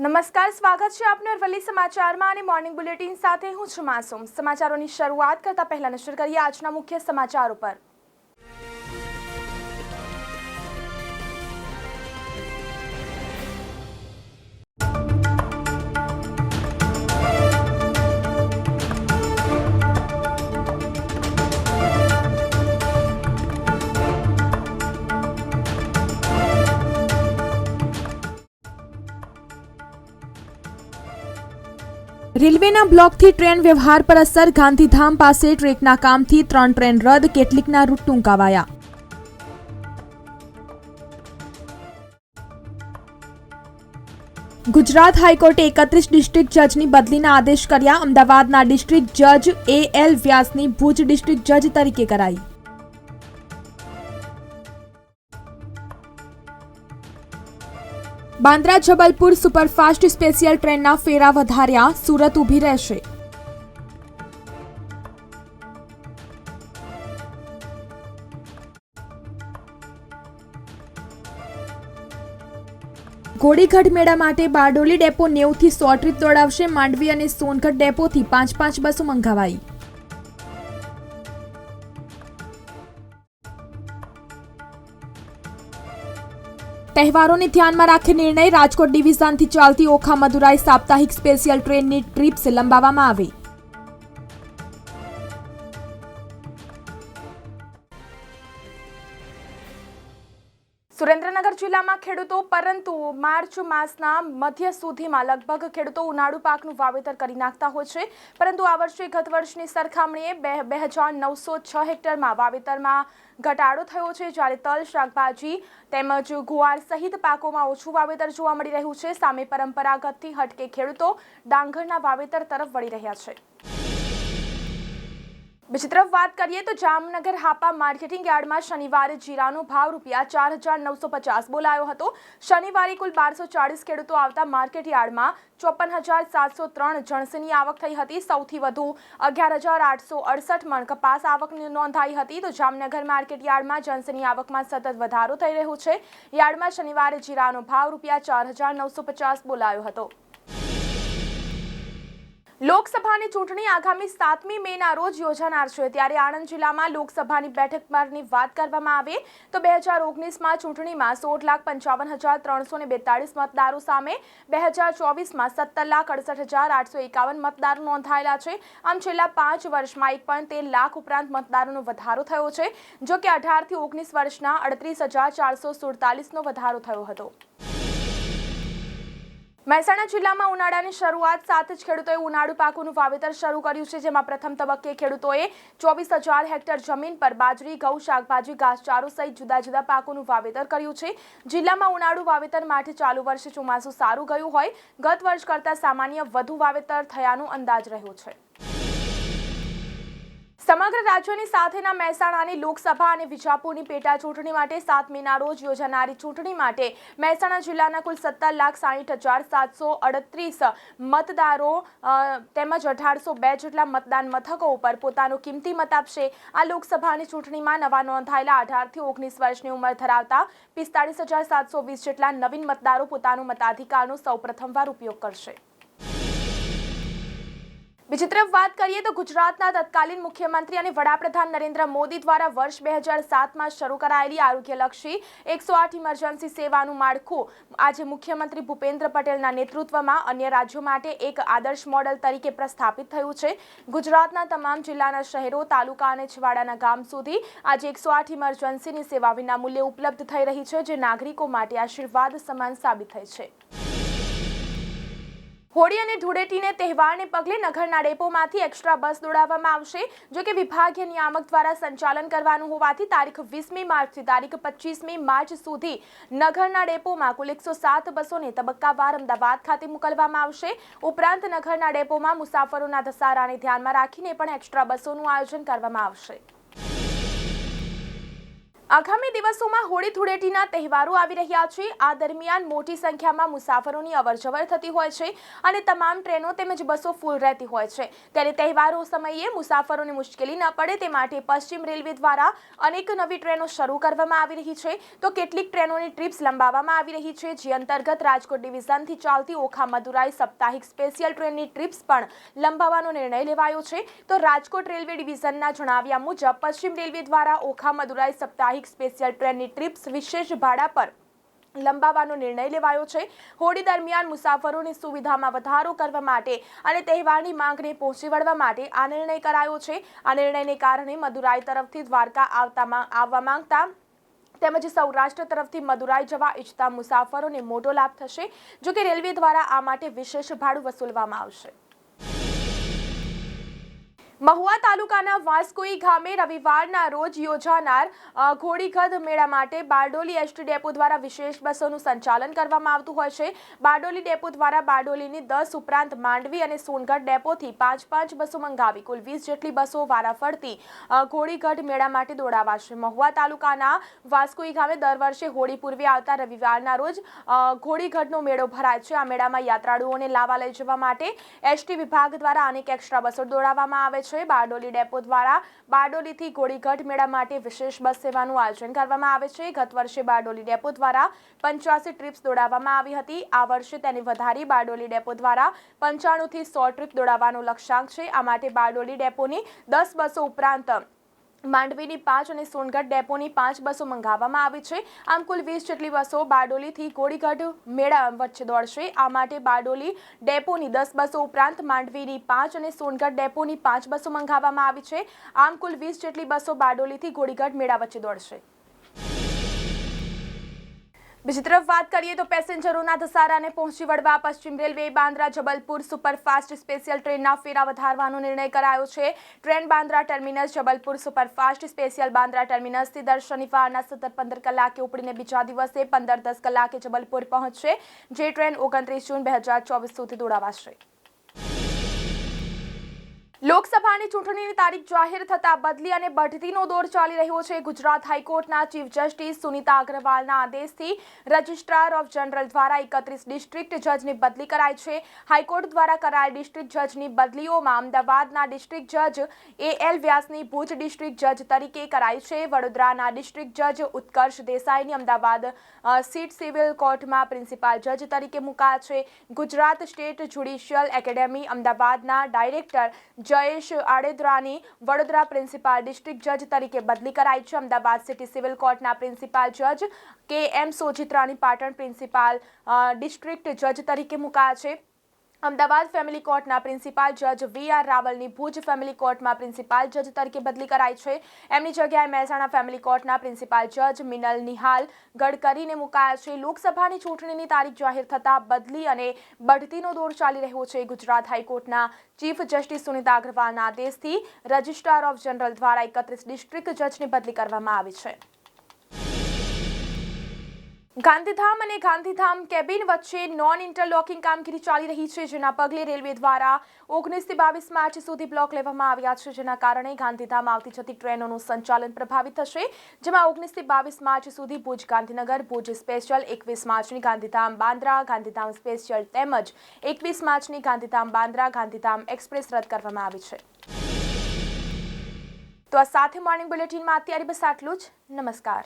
નમસ્કાર, સ્વાગત છે આપને અરવલ્લી સમાચારમાં અને મોર્નિંગ બુલેટિન સાથે હું છું માસુમ. સમાચારોની શરૂઆત કરતા પહેલા નજર કરીએ આજના મુખ્ય સમાચાર ઉપર રેલવેના બ્લોકથી ટ્રેન વ્યવહાર પર અસર. ગાંધીધામ પાસે ટ્રેકના કામથી ત્રણ ટ્રેન રદ, કેટલીકના રૂટ ટૂંકાવાયા. ગુજરાત હાઈકોર્ટે એકત્રીસ ડિસ્ટ્રિક્ટ જજની બદલીના આદેશ કર્યા. અમદાવાદના ડિસ્ટ્રિક્ટ જજ એ એલ વ્યાસની ભુજ ડિસ્ટ્રિક્ટ જજ તરીકે કરાઈ. બાંદ્રા જબલપુર સુપરફાસ્ટ સ્પેશિયલ ટ્રેનના ફેરા વધાર્યા. સુરત ઊભી રહેશે. ઘોડીગઢ મેળા માટે બારડોલી ડેપો નેવથી સો ટ્રીપ દોડાવશે. માંડવી અને સોનગઢ ડેપોથી પાંચ પાંચ બસો મંગાવાઈ. તહેવારોને ધ્યાનમાં રાખી નિર્ણય રાજકોટ ડિવિઝનથી ચાલતી ઓખા મદુરાઈ સાપ્તાહિક સ્પેશિયલ ટ્રેનની ટ્રીપ્સ લંબાવવામાં આવી. સુરેન્દ્રનગર જિલ્લામાં ખેડૂતો, પરંતુ માર્ચ માસના મધ્ય સુધીમાં લગભગ ખેડૂતો ઉનાળુ પાકનું વાવેતર કરી નાખતા હોય છે. પરંતુ આ વર્ષે ગત વર્ષની સરખામણીએ બે બે હજાર નવસો છ હેક્ટરમાં વાવેતરમાં ઘટાડો થયો છે. જ્યારે તલ, શાકભાજી તેમજ ગુવાર સહિત પાકોમાં ઓછું વાવેતર જોવા મળી રહ્યું છે. સામે પરંપરાગતથી હટકે ખેડૂતો ડાંગરના વાવેતર તરફ વળી રહ્યા છે. બીજી તરફ વાત કરીએ તો જામનગર હાપા માર્કેટિંગ યાર્ડમાં શનિવારે જીરાનો ભાવ રૂપિયા ચાર હજાર નવસો પચાસ બોલાયો હતો. શનિવારે કુલ બારસો ચાળીસ ખેડૂતો આવતા માર્કેટ યાર્ડમાં ચોપન હજાર સાતસો ત્રણ જણસીની આવક થઈ હતી. સૌથી વધુ અગિયાર હજાર આઠસો અડસઠ મણ કપાસ આવક નોંધાઈ હતી. તો જામનગર માર્કેટ યાર્ડમાં જણસીની આવકમાં સતત વધારો થઈ રહ્યો છે. યાર્ડમાં શનિવારે જીરાનો ભાવ રૂપિયા ચાર હજાર નવસો પચાસ બોલાયો હતો. લોકસભાની ચૂંટણી આગામી સાતમી મેના રોજ યોજાનાર છે. ત્યારે આણંદ જિલ્લામાં લોકસભાની બેઠક પરની વાત કરવામાં આવે તો બે હજાર ઓગણીસમાં ચૂંટણીમાં સોળ લાખ પંચાવન હજાર ત્રણસો ને બેતાળીસ મતદારો સામે, બે હજાર ચોવીસમાં સત્તર લાખ અડસઠ હજાર આઠસો એકાવન મતદારો નોંધાયેલા છે. આમ છેલ્લા પાંચ વર્ષમાં એક પોઈન્ટ તેર લાખ ઉપરાંત મતદારોનો વધારો થયો છે જો કે અઢારથી ઓગણીસ વર્ષના અડત્રીસ હજાર ચારસો સુડતાલીસનો વધારો થયો હતો. મહેસાણા જિલ્લામાં ઉનાળાની શરૂઆત સાથે જ ખેડૂતોએ ઉનાળુ પાકોનું વાવેતર શરૂ કર્યું છે, જેમાં પ્રથમ તબક્કે ખેડૂતોએ ચોવીસ હજાર હેક્ટર જમીન પર બાજરી, ઘઉં, શાકભાજી, ઘાસચારો સહિત જુદા જુદા પાકોનું વાવેતર કર્યું છે. જિલ્લામાં ઉનાળુ વાવેતર માટે ચાલુ વર્ષે ચોમાસું સારું ગયું હોય. ગત વર્ષ કરતાં સામાન્ય વધુ વાવેતર થયાનો અંદાજ રહ્યો છે. સમગ્ર રાજ્યની સાથેના મહેસાણાની લોકસભા અને વિજાપુરની પેટા ચૂંટણી માટે સાત મેના રોજ યોજાનારી ચૂંટણી માટે મહેસાણા જિલ્લાના કુલ સત્તર લાખ સાહીઠ હજાર સાતસો અડત્રીસ મતદારો તેમજ અઢારસો બે જેટલા મતદાન મથકો ઉપર પોતાનો કિંમતી મત આપશે. આ લોકસભાની ચૂંટણીમાં નવા નોંધાયેલા અઢારથી ઓગણીસ વર્ષની ઉંમર ધરાવતા પિસ્તાળીસ હજાર સાતસો વીસ જેટલા નવીન મતદારો પોતાનો મતાધિકારનો સૌ પ્રથમવાર ઉપયોગ કરશે. બીજી તરફ વાત કરીએ તો ગુજરાતના તત્કાલીન મુખ્યમંત્રી અને વડાપ્રધાન નરેન્દ્ર મોદી દ્વારા વર્ષ બે હજાર સાતમાં શરૂ કરાયેલી આરોગ્યલક્ષી એકસો આઠ ઇમરજન્સી સેવાનું માળખું આજે મુખ્યમંત્રી ભૂપેન્દ્ર પટેલના નેતૃત્વમાં અન્ય રાજ્યો માટે એક આદર્શ મોડલ તરીકે પ્રસ્થાપિત થયું છે. ગુજરાતના તમામ જિલ્લાના શહેરો, તાલુકા અને છેવાડાના ગામ સુધી આજે એકસો આઠ ઇમરજન્સીની સેવા વિના મૂલ્યે ઉપલબ્ધ થઈ રહી છે, જે નાગરિકો માટે આશીર્વાદ સમાન સાબિત થઈ છે. હોળી અને ધૂળેટીને તહેવારને પગલે નગરના ડેપોમાંથી એક્સ્ટ્રા બસ દોડાવવામાં આવશે, જો કે વિભાગીય નિયામક દ્વારા સંચાલન કરવાનું હોવાથી તારીખ વીસમી માર્ચથી તારીખ પચીસમી માર્ચ સુધી નગરના ડેપોમાં કુલ એકસો સાત બસોને તબક્કાવાર અમદાવાદ ખાતે મોકલવામાં આવશે. ઉપરાંત નગરના ડેપોમાં મુસાફરોના ધસારાને ધ્યાનમાં રાખીને પણ એક્સ્ટ્રા બસોનું આયોજન કરવામાં આવશે. આગામી દિવસોમાં હોળી ધૂળેટીના તહેવારો આવી રહ્યા છે. આ દરમિયાન મોટી સંખ્યામાં મુસાફરોની અવરજવર થતી હોય છે અને તમામ ટ્રેનો તેમજ બસો ફૂલ રહેતી હોય છે. ત્યારે તહેવારો સમયે મુસાફરોને મુશ્કેલી ન પડે તે માટે પશ્ચિમ રેલવે દ્વારા અનેક નવી ટ્રેનો શરૂ કરવામાં આવી રહી છે. તો કેટલીક ટ્રેનોની ટ્રીપ્સ લંબાવવામાં આવી રહી છે, જે અંતર્ગત રાજકોટ ડિવિઝનથી ચાલતી ઓખા મદુરાઈ સાપ્તાહિક સ્પેશિયલ ટ્રેનની ટ્રીપ્સ પણ લંબાવવાનો નિર્ણય લેવાયો છે. તો રાજકોટ રેલવે ડિવિઝનના જણાવ્યા મુજબ, પશ્ચિમ રેલવે દ્વારા ઓખા મદુરાઈ સાપ્તાહિક સ્પેશિયલ ટ્રેનની ટ્રીપ્સ વિશેષ ભાડા પર લંબાવવાનો નિર્ણય લેવાયો છે. હોળી દરમિયાન મુસાફરોની સુવિધામાં વધારો કરવા માટે અને તહેવારની માંગને પહોંચી વળવા માટે આ નિર્ણય કરાયો છે. આ નિર્ણયને કારણે મદુરાઈ તરફથી દ્વારકા આવતા આવવા માંગતા તેમજ સૌરાષ્ટ્ર તરફથી મદુરાઈ જવા ઈચ્છતા મુસાફરોને મોટો લાભ થશે જો કે રેલવે દ્વારા આ માટે વિશેષ ભાડું વસૂલવામાં આવશે. મહુવા તાલુકાના વાસ્કોઈ ગામે રવિવારના રોજ યોજાનાર ઘોડીગધ મેળા માટે બારડોલી એસટી ડેપો દ્વારા વિશેષ બસોનું સંચાલન કરવામાં આવતું હોય છે. બારડોલી ડેપો દ્વારા બારડોલીની દસ ઉપરાંત માંડવી અને સોનગઢ ડેપોથી પાંચ પાંચ બસો મંગાવી કુલ વીસ જેટલી બસો વારાફરતી ઘોડીગઢ મેળા માટે દોડાવાશે. મહુવા તાલુકાના વાસ્કોઈ ગામે દર વર્ષે હોળી પૂર્વે આવતા રવિવારના રોજ ઘોડીગઢનો મેળો ભરાય છે. આ મેળામાં યાત્રાળુઓને લાવા લઈ જવા માટે એસટી વિભાગ દ્વારા અનેક એક્સ્ટ્રા બસો દોડાવવામાં આવે છે. બારડોલી ડેપો દ્વારા બારડોલીથી ઘોડીગઢ મેળા માટે વિશેષ બસ સેવાનું આયોજન કરવામાં આવે છે. ગત વર્ષે બારડોલી ડેપો દ્વારા પંચ્યાસી ટ્રીપ્સ દોડાવવામાં આવી હતી. આ વર્ષે તેને વધારી બારડોલી ડેપો દ્વારા પંચાણુંથી સો ટ્રીપ દોડાવવાનો લક્ષ્યાંક છે. આ માટે બારડોલી ડેપોની દસ બસો ઉપરાંત માંડવીની પાંચ અને સોનગઢ ડેપોની પાંચ બસો મંગાવવામાં આવી છે. આમ કુલ વીસ જેટલી બસો બારડોલીથી ગોળીગઢ મેળા વચ્ચે દોડશે. આ માટે બારડોલી ડેપોની દસ બસો ઉપરાંત માંડવીની પાંચ અને સોનગઢ ડેપોની પાંચ બસો મંગાવવામાં આવી છે. આમ કુલ વીસ જેટલી બસો બારડોલીથી કોળીગઢ મેળા વચ્ચે દોડશે. બીજી તરફ વાત કરીએ તો પેસેન્જરોના ધસારાને પહોંચી વળવા પશ્ચિમ railway Bandra, Jabalpur superfast special ટ્રેનના ફેરા વધારવાનો નિર્ણય કરાયો છે. Train Bandra terminus, Jabalpur superfast special Bandra ટર્મિનસથી દર શનિવારના સતત પંદર કલાકે ઉપડીને બીજા દિવસે પંદર દસ કલાકે જબલપુર પહોંચશે, જે ટ્રેન ઓગણત્રીસ જૂન બે હજાર ચોવીસ સુધી દોડાવાશે. લોકસભાની ચૂંટણીની તારીખ જાહેર થતાં બદલી અને બઢતીનો દોર ચાલી રહ્યો છે. ગુજરાત હાઈકોર્ટના ચીફ જસ્ટિસ સુનિતા અગ્રવાલના આદેશથી રજિસ્ટ્રાર ઓફ જનરલ દ્વારા એકત્રીસ ડિસ્ટ્રિક્ટ જજની બદલી કરાઈ છે. હાઈકોર્ટ દ્વારા કરાયેલ ડિસ્ટ્રિક્ટ જજની બદલીઓમાં અમદાવાદના ડિસ્ટ્રિક્ટ જજ એ એલ વ્યાસની ભુજ ડિસ્ટ્રિક્ટ જજ તરીકે કરાઈ છે. વડોદરાના ડિસ્ટ્રિક્ટ જજ ઉત્કર્ષ દેસાઈની અમદાવાદ સીટ સિવિલ કોર્ટમાં પ્રિન્સિપાલ જજ તરીકે મુકાયા છે. ગુજરાત સ્ટેટ જ્યુડિશિયલ એકેડેમી અમદાવાદના ડાયરેક્ટર જયેશ આડેદરાની વડોદરા પ્રિન્સિપાલ ડિસ્ટ્રિક્ટ જજ તરીકે બદલી કરાઈ છે. અમદાવાદ સિટી સિવિલ કોર્ટના પ્રિન્સિપાલ જજ કે એમ સોજિત્રાની પાટણ પ્રિન્સિપાલ ડિસ્ટ્રિક્ટ જજ તરીકે મુકાયા છે. અમદાવાદ ફેમિલી કોર્ટના પ્રિન્સિપાલ જજ વી આર રાવલની ભુજ ફેમિલી કોર્ટમાં પ્રિન્સિપાલ જજ તરીકે બદલી કરાઈ છે. એમની જગ્યાએ મહેસાણા ફેમિલી કોર્ટના પ્રિન્સિપાલ જજ મિનલ નિહાલ ગડકરીને મુકાયા છે. લોકસભાની ચૂંટણીની તારીખ જાહેર થતાં બદલી અને બઢતીનો દોર ચાલી રહ્યો છે. ગુજરાત હાઈકોર્ટના ચીફ જસ્ટિસ સુનિતા અગ્રવાલના આદેશથી રજિસ્ટ્રાર ઓફ જનરલ દ્વારા એકત્રીસ ડિસ્ટ્રિક્ટ જજની બદલી કરવામાં આવી છે. ગાંધીધામ અને ગાંધીધામ કેબિન વચ્ચે નોન ઇન્ટરલોકિંગ કામગીરી ચાલી રહી છે, જેના પગલે રેલવે દ્વારા ઓગણીસથી બાવીસ માર્ચ સુધી બ્લોક લેવામાં આવ્યા છે, જેના કારણે ગાંધીધામ આવતી જતી ટ્રેનોનું સંચાલન પ્રભાવિત થશે. જેમાં ઓગણીસથી બાવીસ માર્ચ સુધી ભુજ ગાંધીનગર, ભુજ સ્પેશિયલ એકવીસ માર્ચની ગાંધીધામ બાંદ્રા, ગાંધીધામ સ્પેશિયલ તેમજ એકવીસ માર્ચની ગાંધીધામ બાંદ્રા, ગાંધીધામ એક્સપ્રેસ રદ કરવામાં આવી છે. તો આ સાથે મોર્નિંગ બુલેટિનમાં અત્યારે બસ આટલું જ. નમસ્કાર.